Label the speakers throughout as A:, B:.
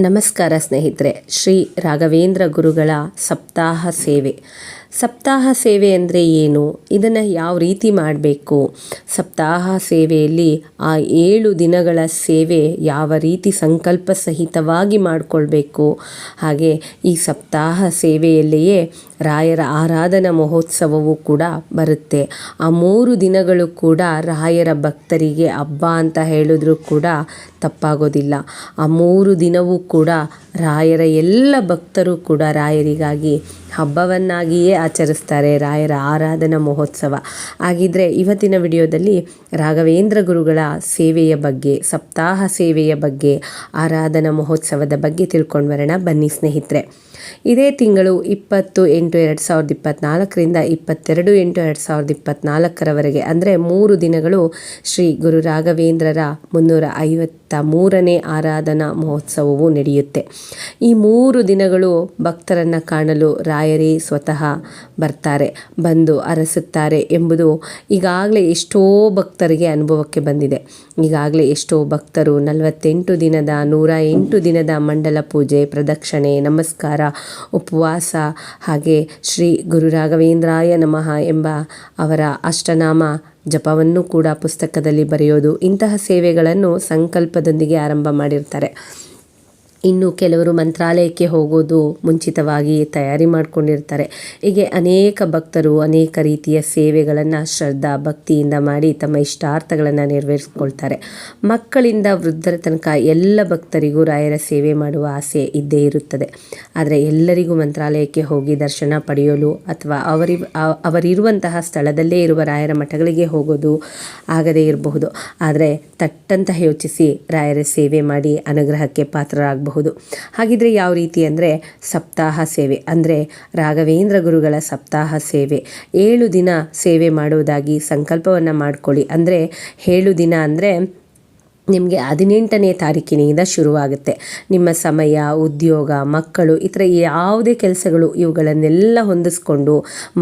A: ನಮಸ್ಕಾರ ಸ್ನೇಹಿತರೆ ಶ್ರೀ ರಾಘವೇಂದ್ರ ಗುರುಗಳ ಸಪ್ತಾಹ ಸೇವೆ. ಸಪ್ತಾಹ ಸೇವೆ ಅಂದರೆ ಏನು? ಇದನ್ನು ಯಾವ ರೀತಿ ಮಾಡಬೇಕು? ಸಪ್ತಾಹ ಸೇವೆಯಲ್ಲಿ ಆ ಏಳು ದಿನಗಳ ಸೇವೆ ಯಾವ ರೀತಿ ಸಂಕಲ್ಪ ಸಹಿತವಾಗಿ ಮಾಡಿಕೊಳ್ಬೇಕು? ಹಾಗೆ ಈ ಸಪ್ತಾಹ ಸೇವೆಯಲ್ಲಿಯೇ ರಾಯರ ಆರಾಧನಾ ಮಹೋತ್ಸವವು ಕೂಡ ಬರುತ್ತೆ. ಆ ಮೂರು ದಿನಗಳು ಕೂಡ ರಾಯರ ಭಕ್ತರಿಗೆ ಹಬ್ಬ ಅಂತ ಹೇಳಿದ್ರೂ ಕೂಡ ತಪ್ಪಾಗೋದಿಲ್ಲ. ಆ ಮೂರು ದಿನವೂ ಕೂಡ ರಾಯರ ಎಲ್ಲ ಭಕ್ತರು ಕೂಡ ರಾಯರಿಗಾಗಿ ಹಬ್ಬವನ್ನಾಗಿಯೇ ಆಚರಿಸ್ತಾರೆ ರಾಯರ ಆರಾಧನಾ ಮಹೋತ್ಸವ. ಹಾಗಿದ್ರೆ ಇವತ್ತಿನ ವಿಡಿಯೋದಲ್ಲಿ ರಾಘವೇಂದ್ರ ಗುರುಗಳ ಸೇವೆಯ ಬಗ್ಗೆ, ಸಪ್ತಾಹ ಸೇವೆಯ ಬಗ್ಗೆ, ಆರಾಧನಾ ಮಹೋತ್ಸವದ ಬಗ್ಗೆ ತಿಳ್ಕೊಂಡು ಬರೋಣ. ಬನ್ನಿ ಸ್ನೇಹಿತರೆ. ಇದೇ ತಿಂಗಳು ಇಪ್ಪತ್ತು ಎಂಟು ಎರಡು ಸಾವಿರದ ಇಪ್ಪತ್ತ್ನಾಲ್ಕರಿಂದ ಇಪ್ಪತ್ತೆರಡು ಎಂಟು ಎರಡು ಸಾವಿರದ ಇಪ್ಪತ್ತ್ನಾಲ್ಕರವರೆಗೆ ಅಂದರೆ ಮೂರು ದಿನಗಳು ಶ್ರೀ ಗುರು ರಾಘವೇಂದ್ರರ ಮುನ್ನೂರ ಐವತ್ತ ಮೂರನೇ ಆರಾಧನಾ ಮಹೋತ್ಸವವು ನಡೆಯುತ್ತೆ. ಈ ಮೂರು ದಿನಗಳು ಭಕ್ತರನ್ನು ಕಾಣಲು ರಾಯರೇ ಸ್ವತಃ ಬರ್ತಾರೆ, ಬಂದು ಅರಸುತ್ತಾರೆ ಎಂಬುದು ಈಗಾಗಲೇ ಎಷ್ಟೋ ಭಕ್ತರಿಗೆ ಅನುಭವಕ್ಕೆ ಬಂದಿದೆ. ಈಗಾಗಲೇ ಎಷ್ಟೋ ಭಕ್ತರು ನಲವತ್ತೆಂಟು ದಿನದ, ನೂರ ಎಂಟು ದಿನದ ಮಂಡಲ ಪೂಜೆ, ಪ್ರದಕ್ಷಿಣೆ, ನಮಸ್ಕಾರ, ಉಪವಾಸ ಹಾಗೆ ಶ್ರೀ ಗುರು ರಾಘವೇಂದ್ರಾಯ ನಮಃ ಎಂಬ ಅವರ ಅಷ್ಟನಾಮ ಜಪವನ್ನು ಕೂಡ ಪುಸ್ತಕದಲ್ಲಿ ಬರೆಯೋದು ಇಂತಹ ಸೇವೆಗಳನ್ನು ಸಂಕಲ್ಪದೊಂದಿಗೆ ಆರಂಭ ಮಾಡಿರ್ತಾರೆ. ಇನ್ನು ಕೆಲವರು ಮಂತ್ರಾಲಯಕ್ಕೆ ಹೋಗೋದು ಮುಂಚಿತವಾಗಿ ತಯಾರಿ ಮಾಡಿಕೊಂಡಿರ್ತಾರೆ. ಹೀಗೆ ಅನೇಕ ಭಕ್ತರು ಅನೇಕ ರೀತಿಯ ಸೇವೆಗಳನ್ನು ಶ್ರದ್ಧಾ ಭಕ್ತಿಯಿಂದ ಮಾಡಿ ತಮ್ಮ ಇಷ್ಟಾರ್ಥಗಳನ್ನು ನೆರವೇರಿಸ್ಕೊಳ್ತಾರೆ. ಮಕ್ಕಳಿಂದ ವೃದ್ಧರ ತನಕ ಎಲ್ಲ ಭಕ್ತರಿಗೂ ರಾಯರ ಸೇವೆ ಮಾಡುವ ಆಸೆ ಇದ್ದೇ ಇರುತ್ತದೆ. ಆದರೆ ಎಲ್ಲರಿಗೂ ಮಂತ್ರಾಲಯಕ್ಕೆ ಹೋಗಿ ದರ್ಶನ ಪಡೆಯಲು ಅಥವಾ ಅವರಿ ಅವರಿರುವಂತಹ ಸ್ಥಳದಲ್ಲೇ ಇರುವ ರಾಯರ ಮಠಗಳಿಗೆ ಹೋಗೋದು ಆಗದೇ ಇರಬಹುದು. ಆದರೆ ತಟ್ಟಂತ ಯೋಚಿಸಿ ರಾಯರ ಸೇವೆ ಮಾಡಿ ಅನುಗ್ರಹಕ್ಕೆ ಪಾತ್ರರಾಗಬಹುದು ಹಾಗಿದ್ರೆ ಯಾವ ರೀತಿ ಅಂದರೆ ಸಪ್ತಾಹ ಸೇವೆ, ಅಂದರೆ ರಾಘವೇಂದ್ರ ಗುರುಗಳ ಸಪ್ತಾಹ ಸೇವೆ. ಏಳು ದಿನ ಸೇವೆ ಮಾಡುವುದಾಗಿ ಸಂಕಲ್ಪವನ್ನು ಮಾಡ್ಕೊಳ್ಳಿ. ಅಂದರೆ ಏಳು ದಿನ ಅಂದರೆ ನಿಮಗೆ ಹದಿನೆಂಟನೇ ತಾರೀಕಿನಿಂದ ಶುರುವಾಗುತ್ತೆ. ನಿಮ್ಮ ಸಮಯ, ಉದ್ಯೋಗ, ಮಕ್ಕಳು, ಈ ಥರ ಯಾವುದೇ ಕೆಲಸಗಳು ಇವುಗಳನ್ನೆಲ್ಲ ಹೊಂದಿಸ್ಕೊಂಡು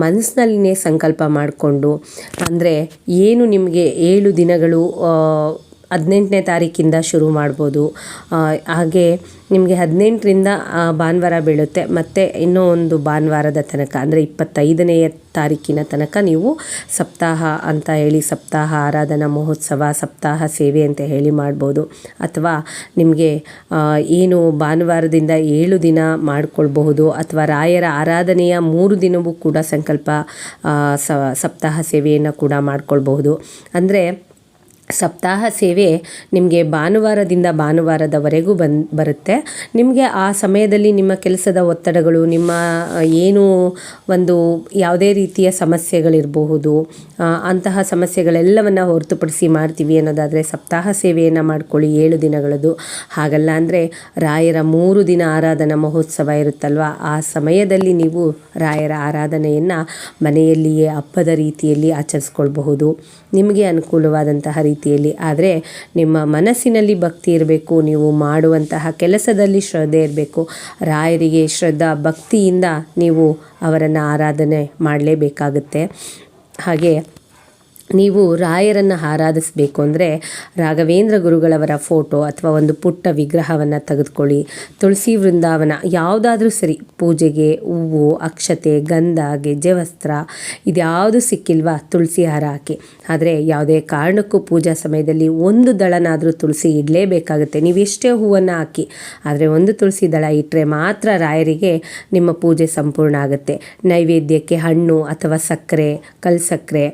A: ಮನಸ್ಸಿನಲ್ಲಿನೇ ಸಂಕಲ್ಪ ಮಾಡಿಕೊಂಡು, ಅಂದರೆ ಏನು ನಿಮಗೆ ಏಳು ದಿನಗಳು ಹದಿನೆಂಟನೇ ತಾರೀಕಿಂದ ಶುರು ಮಾಡ್ಬೋದು. ಹಾಗೆ ನಿಮಗೆ ಹದಿನೆಂಟರಿಂದ ಭಾನುವಾರ ಬೀಳುತ್ತೆ. ಮತ್ತು ಇನ್ನೂ ಒಂದು ಭಾನುವಾರದ ತನಕ, ಅಂದರೆ ಇಪ್ಪತ್ತೈದನೆಯ ತಾರೀಕಿನ ತನಕ ನೀವು ಸಪ್ತಾಹ ಅಂತ ಹೇಳಿ, ಸಪ್ತಾಹ ಆರಾಧನಾ ಮಹೋತ್ಸವ, ಸಪ್ತಾಹ ಸೇವೆ ಅಂತ ಹೇಳಿ ಮಾಡ್ಬೋದು. ಅಥವಾ ನಿಮಗೆ ಏನು ಭಾನುವಾರದಿಂದ ಏಳು ದಿನ ಮಾಡಿಕೊಳ್ಬಹುದು, ಅಥವಾ ರಾಯರ ಆರಾಧನೆಯ ಮೂರು ದಿನವೂ ಕೂಡ ಸಂಕಲ್ಪ ಸಪ್ತಾಹ ಸೇವೆಯನ್ನು ಕೂಡ ಮಾಡಿಕೊಳ್ಬಹುದು. ಅಂದರೆ ಸಪ್ತಾಹ ಸೇವೆ ನಿಮಗೆ ಭಾನುವಾರದಿಂದ ಭಾನುವಾರದವರೆಗೂ ಬಂದು, ಬರುತ್ತೆ. ನಿಮಗೆ ಆ ಸಮಯದಲ್ಲಿ ನಿಮ್ಮ ಕೆಲಸದ ಒತ್ತಡಗಳು, ನಿಮ್ಮ ಏನು ಒಂದು ಯಾವುದೇ ರೀತಿಯ ಸಮಸ್ಯೆಗಳಿರಬಹುದು ಅಂತಹ ಸಮಸ್ಯೆಗಳೆಲ್ಲವನ್ನು ಹೊರತುಪಡಿಸಿ ಮಾಡ್ತೀವಿ ಅನ್ನೋದಾದರೆ ಸಪ್ತಾಹ ಸೇವೆಯನ್ನು ಮಾಡ್ಕೊಳ್ಳಿ ಏಳು ದಿನಗಳದು. ಹಾಗಲ್ಲ ಅಂದರೆ ರಾಯರ ಮೂರು ದಿನ ಆರಾಧನಾ ಮಹೋತ್ಸವ ಇರುತ್ತಲ್ವ? ಆ ಸಮಯದಲ್ಲಿ ನೀವು ರಾಯರ ಆರಾಧನೆಯನ್ನು ಮನೆಯಲ್ಲಿಯೇ, ಹಬ್ಬದ ರೀತಿಯಲ್ಲಿ ಆಚರಿಸ್ಕೊಳ್ಬಹುದು. ನಿಮಗೆ ಅನುಕೂಲವಾದಂತಹ ರೀತಿಯಲ್ಲಿ. ಆದರೆ ನಿಮ್ಮ ಮನಸ್ಸಿನಲ್ಲಿ ಭಕ್ತಿ ಇರಬೇಕು, ನೀವು ಮಾಡುವಂತಹ ಕೆಲಸದಲ್ಲಿ ಶ್ರದ್ಧೆ ಇರಬೇಕು. ರಾಯರಿಗೆ ಶ್ರದ್ಧಾ ಭಕ್ತಿಯಿಂದ ನೀವು ಅವರನ್ನು ಆರಾಧನೆ ಮಾಡಲೇಬೇಕಾಗುತ್ತೆ. ಹಾಗೆ ನೀವು ರಾಯರನ್ನು ಆರಾಧಿಸಬೇಕು ಅಂದರೆ ರಾಘವೇಂದ್ರ ಗುರುಗಳವರ ಫೋಟೋ ಅಥವಾ ಒಂದು ಪುಟ್ಟ ವಿಗ್ರಹವನ್ನು ತೆಗೆದುಕೊಳ್ಳಿ. ತುಳಸಿ ವೃಂದಾವನ ಯಾವುದಾದ್ರೂ ಸರಿ, ಪೂಜೆಗೆ ಹೂವು, ಅಕ್ಷತೆ, ಗಂಧ, ಗೆಜ್ಜೆ ವಸ್ತ್ರ ಇದ್ಯಾವುದು ಸಿಕ್ಕಿಲ್ವಾ ತುಳಸಿ ಹಾರ ಹಾಕಿ. ಆದರೆ ಯಾವುದೇ ಕಾರಣಕ್ಕೂ ಪೂಜಾ ಸಮಯದಲ್ಲಿ ಒಂದು ದಳನಾದರೂ ತುಳಸಿ ಇಡಲೇಬೇಕಾಗುತ್ತೆ. ನೀವು ಎಷ್ಟೇ ಹೂವನ್ನು ಹಾಕಿ, ಆದರೆ ಒಂದು ತುಳಸಿ ದಳ ಇಟ್ಟರೆ ಮಾತ್ರ ರಾಯರಿಗೆ ನಿಮ್ಮ ಪೂಜೆ ಸಂಪೂರ್ಣ ಆಗುತ್ತೆ. ನೈವೇದ್ಯಕ್ಕೆ ಹಣ್ಣು ಅಥವಾ ಸಕ್ಕರೆ ಕಲ್ಸಕ್ಕರೆ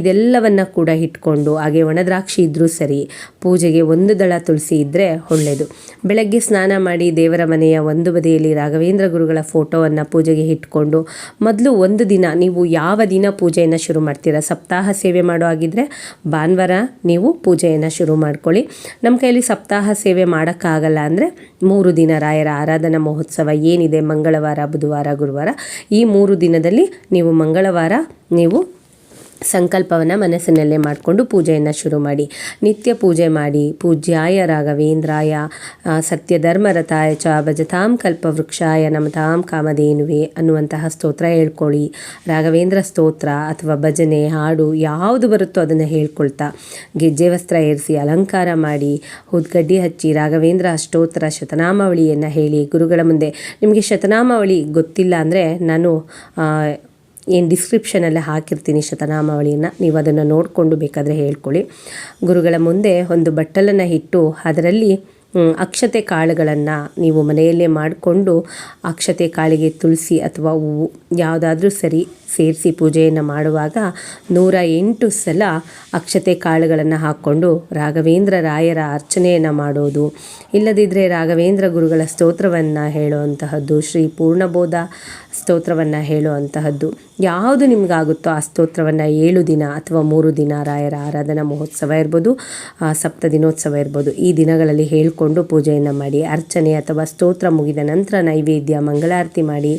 A: ಇದೆಲ್ಲ ಎಲ್ಲವನ್ನು ಕೂಡ ಇಟ್ಕೊಂಡು ಹಾಗೆ ಒಣದ್ರಾಕ್ಷಿ ಇದ್ದರೂ ಸರಿ ಪೂಜೆಗೆ ಒಂದು ದಳ ತುಳಸಿ ಇದ್ದರೆ ಒಳ್ಳೆಯದು ಬೆಳಗ್ಗೆ ಸ್ನಾನ ಮಾಡಿ ದೇವರ ಮನೆಯ ಒಂದು ಬದಿಯಲ್ಲಿ ರಾಘವೇಂದ್ರ ಗುರುಗಳ ಫೋಟೋವನ್ನು ಪೂಜೆಗೆ ಇಟ್ಕೊಂಡು ಮೊದಲು ಒಂದು ದಿನ ನೀವು ಯಾವ ದಿನ ಪೂಜೆಯನ್ನು ಶುರು ಮಾಡ್ತೀರಾ? ಸಪ್ತಾಹ ಸೇವೆ ಮಾಡೋ ಆಗಿದ್ದರೆ ಭಾನುವಾರ ನೀವು ಪೂಜೆಯನ್ನು ಶುರು ಮಾಡ್ಕೊಳ್ಳಿ. ನಮ್ಮ ಕೈಯಲ್ಲಿ ಸಪ್ತಾಹ ಸೇವೆ ಮಾಡೋಕ್ಕಾಗಲ್ಲ ಅಂದರೆ ಮೂರು ದಿನ ರಾಯರ ಆರಾಧನಾ ಮಹೋತ್ಸವ ಏನಿದೆ? ಮಂಗಳವಾರ, ಬುಧವಾರ, ಗುರುವಾರ ಈ ಮೂರು ದಿನದಲ್ಲಿ ನೀವು ಮಂಗಳವಾರ ನೀವು ಸಂಕಲ್ಪವನ್ನು ಮನಸ್ಸಿನಲ್ಲೇ ಮಾಡಿಕೊಂಡು ಪೂಜೆಯನ್ನು ಶುರು ಮಾಡಿ. ನಿತ್ಯ ಪೂಜೆ ಮಾಡಿ. ಪೂಜ್ಯಾಯ ರಾಘವೇಂದ್ರಾಯ ಸತ್ಯಧರ್ಮರಥಾಯ ಚ ಭಜತಾಂ ಕಲ್ಪವೃಕ್ಷಾಯ ನಮತಾಂ ಕಾಮಧೇನುವೆ ಅನ್ನುವಂತಹ ಸ್ತೋತ್ರ ಹೇಳ್ಕೊಳ್ಳಿ. ರಾಘವೇಂದ್ರ ಸ್ತೋತ್ರ ಅಥವಾ ಭಜನೆ, ಹಾಡು ಯಾವುದು ಬರುತ್ತೋ ಅದನ್ನು ಹೇಳ್ಕೊಳ್ತಾ. ಗೆಜ್ಜೆ ವಸ್ತ್ರ ಏರಿಸಿ ಅಲಂಕಾರ ಮಾಡಿ. ಹುದ್ಗಡ್ಡಿ ಹಚ್ಚಿ ರಾಘವೇಂದ್ರ ಅಷ್ಟೋತ್ತರ ಶತನಾಮಾವಳಿಯನ್ನು ಹೇಳಿ ಗುರುಗಳ ಮುಂದೆ. ನಿಮಗೆ ಶತನಾಮಾವಳಿ ಗೊತ್ತಿಲ್ಲ ಅಂದರೆ ನಾನು ಏನು ಡಿಸ್ಕ್ರಿಪ್ಷನಲ್ಲಿ ಹಾಕಿರ್ತೀನಿ ಶತನಾಮಾವಳಿಯನ್ನು. ನೀವು ಅದನ್ನು ನೋಡಿಕೊಂಡು ಬೇಕಾದರೆ ಹೇಳ್ಕೊಳ್ಳಿ. ಗುರುಗಳ ಮುಂದೆ ಒಂದು ಬಟ್ಟಲನ್ನು ಇಟ್ಟು ಅದರಲ್ಲಿ ಅಕ್ಷತೆ ಕಾಳುಗಳನ್ನು ನೀವು ಮನೆಯಲ್ಲೇ ಮಾಡಿಕೊಂಡು ಅಕ್ಷತೆ ಕಾಳಿಗೆ ತುಳಸಿ ಅಥವಾ ಹೂವು ಯಾವುದಾದ್ರೂ ಸರಿ ಸೇರಿಸಿ ಪೂಜೆಯನ್ನು ಮಾಡುವಾಗ ನೂರ ಎಂಟು ಸಲ ಅಕ್ಷತೆ ಕಾಳುಗಳನ್ನು ಹಾಕ್ಕೊಂಡು ರಾಘವೇಂದ್ರ ರಾಯರ ಅರ್ಚನೆಯನ್ನು ಮಾಡೋದು. ಇಲ್ಲದಿದ್ದರೆ ರಾಘವೇಂದ್ರ ಗುರುಗಳ ಸ್ತೋತ್ರವನ್ನು ಹೇಳುವಂತಹದ್ದು, ಶ್ರೀ ಪೂರ್ಣಬೋಧ ಸ್ತೋತ್ರವನ್ನು ಹೇಳುವಂತಹದ್ದು. ಯಾವುದು ನಿಮಗಾಗುತ್ತೋ ಆ ಸ್ತೋತ್ರವನ್ನು ಏಳು ದಿನ ಅಥವಾ ಮೂರು ದಿನ ರಾಯರ ಆರಾಧನಾ ಮಹೋತ್ಸವ ಇರ್ಬೋದು ಸಪ್ತ ದಿನೋತ್ಸವ ಇರ್ಬೋದು, ಈ ದಿನಗಳಲ್ಲಿ ಹೇಳಿಕೊಂಡು ಪೂಜೆಯನ್ನು ಮಾಡಿ, ಅರ್ಚನೆ ಅಥವಾ ಸ್ತೋತ್ರ ಮುಗಿದ ನಂತರ ನೈವೇದ್ಯ, ಮಂಗಳಾರತಿ ಮಾಡಿ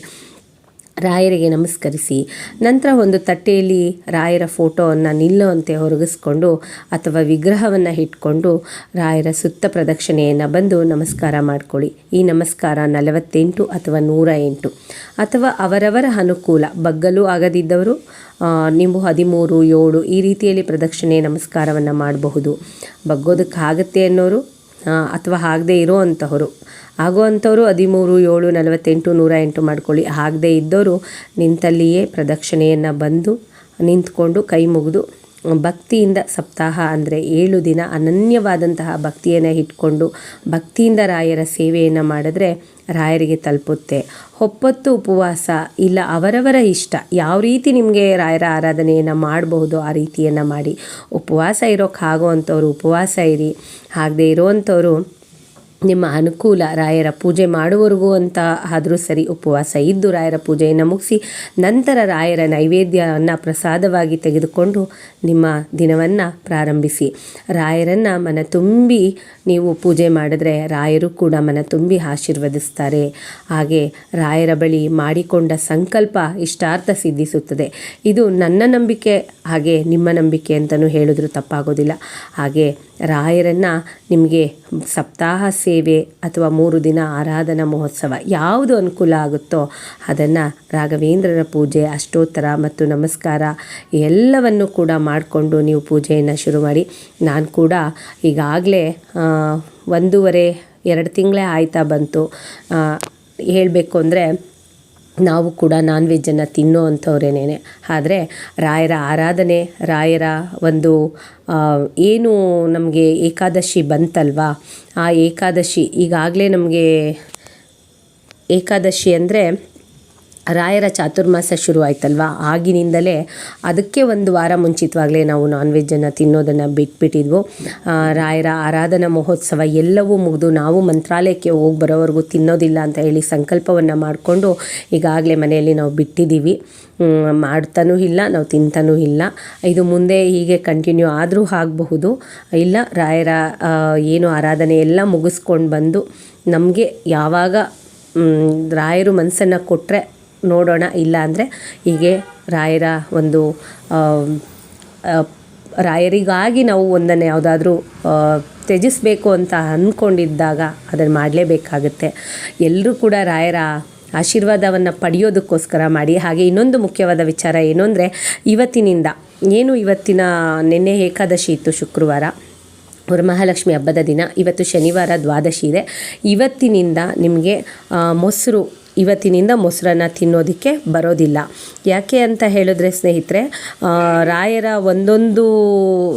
A: ರಾಯರಿಗೆ ನಮಸ್ಕರಿಸಿ. ನಂತರ ಒಂದು ತಟ್ಟೆಯಲ್ಲಿ ರಾಯರ ಫೋಟೋವನ್ನು ನಿಲ್ಲುವಂತೆ ಹೊರಗಿಸ್ಕೊಂಡು ಅಥವಾ ವಿಗ್ರಹವನ್ನು ಇಟ್ಕೊಂಡು ರಾಯರ ಸುತ್ತ ಪ್ರದಕ್ಷಿಣೆಯನ್ನು ಬಂದು ನಮಸ್ಕಾರ ಮಾಡಿಕೊಳ್ಳಿ. ಈ ನಮಸ್ಕಾರ ನಲವತ್ತೆಂಟು ಅಥವಾ ನೂರ ಎಂಟು ಅಥವಾ ಅವರವರ ಅನುಕೂಲ, ಬಗ್ಗಲು ಆಗದಿದ್ದವರು ನೀವು ಹದಿಮೂರು, ಏಳು ಈ ರೀತಿಯಲ್ಲಿ ಪ್ರದಕ್ಷಿಣೆ ನಮಸ್ಕಾರವನ್ನು ಮಾಡಬಹುದು. ಬಗ್ಗೋದಕ್ಕಾಗತ್ತೆ ಅನ್ನೋರು ಅಥವಾ ಆಗದೇ ಇರೋ ಅಂಥವರು. ಆಗುವಂಥವ್ರು ಹದಿಮೂರು, ಏಳು, ನಲವತ್ತೆಂಟು, ನೂರ ಎಂಟು ಮಾಡ್ಕೊಳ್ಳಿ. ಆಗದೇ ಇದ್ದವರು ನಿಂತಲ್ಲಿಯೇ ಪ್ರದಕ್ಷಿಣೆಯನ್ನು ಬಂದು ನಿಂತ್ಕೊಂಡು ಕೈ ಮುಗಿದು ಭಕ್ತಿಯಿಂದ ಸಪ್ತಾಹ ಅಂದರೆ ಏಳು ದಿನ ಅನನ್ಯವಾದಂತಹ ಭಕ್ತಿಯನ್ನು ಇಟ್ಕೊಂಡು ಭಕ್ತಿಯಿಂದ ರಾಯರ ಸೇವೆಯನ್ನು ಮಾಡಿದ್ರೆ ರಾಯರಿಗೆ ತಲುಪುತ್ತೆ. ಹೊಪ್ಪತ್ತು ಉಪವಾಸ ಇಲ್ಲ, ಅವರವರ ಇಷ್ಟ. ಯಾವ ರೀತಿ ನಿಮಗೆ ರಾಯರ ಆರಾಧನೆಯನ್ನು ಮಾಡಬಹುದು, ಆ ರೀತಿಯನ್ನು ಮಾಡಿ. ಉಪವಾಸ ಇರೋಕ್ಕಾಗೋ ಅಂಥವ್ರು ಉಪವಾಸ ಇರಿ. ಹಾಗದೇ ಇರೋವಂಥವ್ರು ನಿಮ್ಮ ಅನುಕೂಲ ರಾಯರ ಪೂಜೆ ಮಾಡುವವರೆಗೂ ಅಂತ ಆದರೂ ಸರಿ ಉಪವಾಸ ಇದ್ದು ರಾಯರ ಪೂಜೆಯನ್ನು ಮುಗಿಸಿ ನಂತರ ರಾಯರ ನೈವೇದ್ಯವನ್ನು ಪ್ರಸಾದವಾಗಿ ತೆಗೆದುಕೊಂಡು ನಿಮ್ಮ ದಿನವನ್ನು ಪ್ರಾರಂಭಿಸಿ. ರಾಯರನ್ನು ಮನ ತುಂಬಿ ನೀವು ಪೂಜೆ ಮಾಡಿದ್ರೆ ರಾಯರು ಕೂಡ ಮನ ತುಂಬಿ ಆಶೀರ್ವದಿಸ್ತಾರೆ. ಹಾಗೆ ರಾಯರ ಬಳಿ ಮಾಡಿಕೊಂಡ ಸಂಕಲ್ಪ ಇಷ್ಟಾರ್ಥ ಸಿದ್ಧಿಸುತ್ತದೆ. ಇದು ನನ್ನ ನಂಬಿಕೆ, ಹಾಗೆ ನಿಮ್ಮ ನಂಬಿಕೆ ಅಂತಲೂ ಹೇಳಿದ್ರು ತಪ್ಪಾಗೋದಿಲ್ಲ. ಹಾಗೆ ರಾಯರನ್ನು ನಿಮಗೆ ಸಪ್ತಾಹ ಸೇವೆ ಅಥವಾ ಮೂರು ದಿನ ಆರಾಧನಾ ಮಹೋತ್ಸವ ಯಾವುದು ಅನುಕೂಲ ಆಗುತ್ತೋ ಅದನ್ನು ರಾಘವೇಂದ್ರರ ಪೂಜೆ, ಅಷ್ಟೋತ್ತರ ಮತ್ತು ನಮಸ್ಕಾರ ಎಲ್ಲವನ್ನು ಕೂಡ ಮಾಡಿಕೊಂಡು ನೀವು ಪೂಜೆಯನ್ನು ಶುರು ಮಾಡಿ. ನಾನು ಕೂಡ ಈಗಾಗಲೇ ಒಂದೂವರೆ, ಎರಡು ತಿಂಗಳೇ ಆಯ್ತಾ ಬಂತು. ಹೇಳಬೇಕು ಅಂದರೆ ನಾವು ಕೂಡ ನಾನ್ ವೆಜ್ಜನ್ನು ತಿನ್ನೋ ಅಂಥವ್ರೇನೇ ಆದರೆ ರಾಯರ ಆರಾಧನೆ, ರಾಯರ ಒಂದು ಏನು ನಮಗೆ ಏಕಾದಶಿ ಬಂತಲ್ವಾ? ಆ ಏಕಾದಶಿ ಈಗಾಗಲೇ ನಮಗೆ ಏಕಾದಶಿ ಅಂದರೆ ರಾಯರ ಚಾತುರ್ಮಾಸ ಶುರುವಾಯ್ತಲ್ವಾ? ಆಗಿನಿಂದಲೇ ಅದಕ್ಕೆ ಒಂದು ವಾರ ಮುಂಚಿತವಾಗಲೇ ನಾವು ನಾನ್ ವೆಜ್ಜನ್ನು ತಿನ್ನೋದನ್ನು ಬಿಟ್ಬಿಟ್ಟಿದ್ವು. ರಾಯರ ಆರಾಧನಾ ಮಹೋತ್ಸವ ಎಲ್ಲವೂ ಮುಗಿದು ನಾವು ಮಂತ್ರಾಲಯಕ್ಕೆ ಹೋಗಿ ಬರೋವರೆಗೂ ತಿನ್ನೋದಿಲ್ಲ ಅಂತ ಹೇಳಿ ಸಂಕಲ್ಪವನ್ನು ಮಾಡಿಕೊಂಡು ಈಗಾಗಲೇ ಮನೆಯಲ್ಲಿ ನಾವು ಬಿಟ್ಟಿದ್ದೀವಿ. ಮಾಡ್ತಾನೂ ಇಲ್ಲ, ನಾವು ತಿಂತಾನೂ ಇಲ್ಲ. ಇದು ಮುಂದೆ ಹೀಗೆ ಕಂಟಿನ್ಯೂ ಆದರೂ ಆಗಬಹುದು. ಇಲ್ಲ, ರಾಯರ ಏನು ಆರಾಧನೆ ಎಲ್ಲ ಮುಗಿಸ್ಕೊಂಡು ಬಂದು ನಮಗೆ ಯಾವಾಗ ರಾಯರು ಮನಸ್ಸನ್ನು ಕೊಟ್ಟರೆ ನೋಡೋಣ. ಇಲ್ಲ ಅಂದರೆ ಹೀಗೆ ರಾಯರ ಒಂದು ರಾಯರಿಗಾಗಿ ನಾವು ಒಂದನ್ನು ಯಾವುದಾದ್ರೂ ತ್ಯಜಿಸಬೇಕು ಅಂತ ಅಂದ್ಕೊಂಡಿದ್ದಾಗ ಅದನ್ನು ಮಾಡಲೇಬೇಕಾಗುತ್ತೆ. ಎಲ್ಲರೂ ಕೂಡ ರಾಯರ ಆಶೀರ್ವಾದವನ್ನು ಪಡೆಯೋದಕ್ಕೋಸ್ಕರ ಮಾಡಿ. ಹಾಗೆ ಇನ್ನೊಂದು ಮುಖ್ಯವಾದ ವಿಚಾರ ಏನು ಅಂದರೆ ಇವತ್ತಿನಿಂದ, ಏನು ಇವತ್ತಿನ ನಿನ್ನೆ ಏಕಾದಶಿ ಇತ್ತು ಶುಕ್ರವಾರ, ವರಮಹಾಲಕ್ಷ್ಮಿ ಹಬ್ಬದ ದಿನ, ಇವತ್ತು ಶನಿವಾರ ದ್ವಾದಶಿ ಇದೆ. ಇವತ್ತಿನಿಂದ ನಿಮಗೆ ಮೊಸರು ಇವತ್ತಿನಿಂದ ಮೊಸರನ್ನು ತಿನ್ನೋದಕ್ಕೆ ಬರೋದಿಲ್ಲ. ಯಾಕೆ ಅಂತ ಹೇಳಿದ್ರೆ ಸ್ನೇಹಿತರೆ ರಾಯರ ಒಂದೊಂದು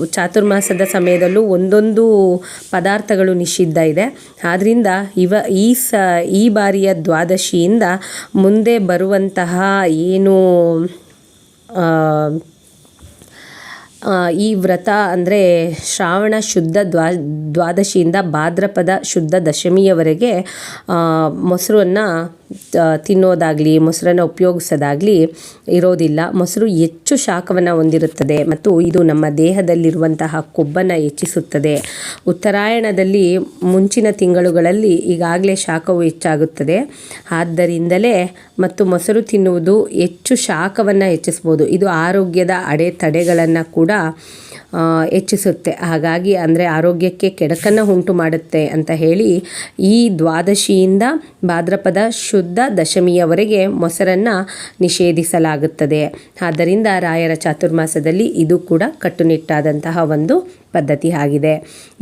A: ಚಾತುರ್ಮಾಸದ ಸಮಯದಲ್ಲೂ ಒಂದೊಂದು ಪದಾರ್ಥಗಳು ನಿಷಿದ್ಧ ಇದೆ. ಆದ್ದರಿಂದ ಇವ, ಈ ಸ, ಈ ಬಾರಿಯ ದ್ವಾದಶಿಯಿಂದ ಮುಂದೆ ಬರುವಂತಹ ಏನು ಈ ವ್ರತ ಅಂದರೆ ಶ್ರಾವಣ ಶುದ್ಧ ದ್ವಾ, ದ್ವಾದಶಿಯಿಂದ ಭಾದ್ರಪದ ಶುದ್ಧ ದಶಮಿಯವರೆಗೆ ಮೊಸರನ್ನು ತಿನ್ನೋದಾಗಲಿ, ಮೊಸರನ್ನು ಉಪಯೋಗಿಸೋದಾಗಲಿ ಇರೋದಿಲ್ಲ. ಮೊಸರು ಹೆಚ್ಚು ಶಾಖವನ್ನು ಹೊಂದಿರುತ್ತದೆ ಮತ್ತು ಇದು ನಮ್ಮ ದೇಹದಲ್ಲಿರುವಂತಹ ಕೊಬ್ಬನ್ನು ಹೆಚ್ಚಿಸುತ್ತದೆ. ಉತ್ತರಾಯಣದಲ್ಲಿ ಮುಂಚಿನ ತಿಂಗಳುಗಳಲ್ಲಿ ಈಗಾಗಲೇ ಶಾಖವು ಹೆಚ್ಚಾಗುತ್ತದೆ. ಆದ್ದರಿಂದಲೇ ಮತ್ತು ಮೊಸರು ತಿನ್ನುವುದು ಹೆಚ್ಚು ಶಾಖವನ್ನು ಹೆಚ್ಚಿಸ್ಬೋದು ಇದು ಆರೋಗ್ಯದ ಅಡೆತಡೆಗಳನ್ನು ಕೂಡ ಹೆಚ್ಚಿಸುತ್ತೆ. ಹಾಗಾಗಿ ಅಂದರೆ ಆರೋಗ್ಯಕ್ಕೆ ಕೆಡಕನ್ನು ಉಂಟು ಮಾಡುತ್ತೆ ಅಂತ ಹೇಳಿ ಈ ದ್ವಾದಶಿಯಿಂದ ಭಾದ್ರಪದ ಶುದ್ಧ ದಶಮಿಯವರೆಗೆ ಮೊಸರನ್ನು ನಿಷೇಧಿಸಲಾಗುತ್ತದೆ. ಆದ್ದರಿಂದ ರಾಯರ ಚಾತುರ್ಮಾಸದಲ್ಲಿ ಇದು ಕೂಡ ಕಟ್ಟುನಿಟ್ಟಾದಂತಹ ಒಂದು ಪದ್ಧತಿ ಆಗಿದೆ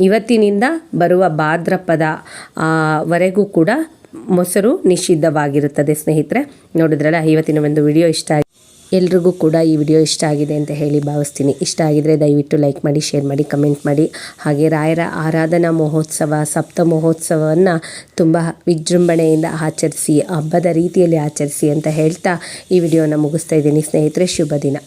A: ಇವತ್ತಿನಿಂದ ಬರುವ ಭಾದ್ರಪದ ವರೆಗೂ ಕೂಡ ಮೊಸರು ನಿಷಿದ್ಧವಾಗಿರುತ್ತದೆ ಸ್ನೇಹಿತರೆ. ನೋಡಿದ್ರಲ್ಲ, ಇವತ್ತಿನ ಒಂದು ವಿಡಿಯೋ ಇಷ್ಟ ಎಲ್ರಿಗೂ ಕೂಡ ಈ ವಿಡಿಯೋ ಇಷ್ಟ ಆಗಿದೆ ಅಂತ ಹೇಳಿ ಭಾವಿಸ್ತೀನಿ. ಇಷ್ಟ ಆಗಿದರೆ ದಯವಿಟ್ಟು ಲೈಕ್ ಮಾಡಿ, ಶೇರ್ ಮಾಡಿ, ಕಮೆಂಟ್ ಮಾಡಿ. ಹಾಗೆ ರಾಯರ ಆರಾಧನಾ ಮಹೋತ್ಸವ, ಸಪ್ತ ಮಹೋತ್ಸವವನ್ನು ತುಂಬ ವಿಜೃಂಭಣೆಯಿಂದ ಆಚರಿಸಿ, ಹಬ್ಬದ ರೀತಿಯಲ್ಲಿ ಆಚರಿಸಿ ಅಂತ ಹೇಳ್ತಾ ಈ ವಿಡಿಯೋನ ಮುಗಿಸ್ತಾ ಇದ್ದೀನಿ. ಸ್ನೇಹಿತರೆ, ಶುಭ ದಿನ.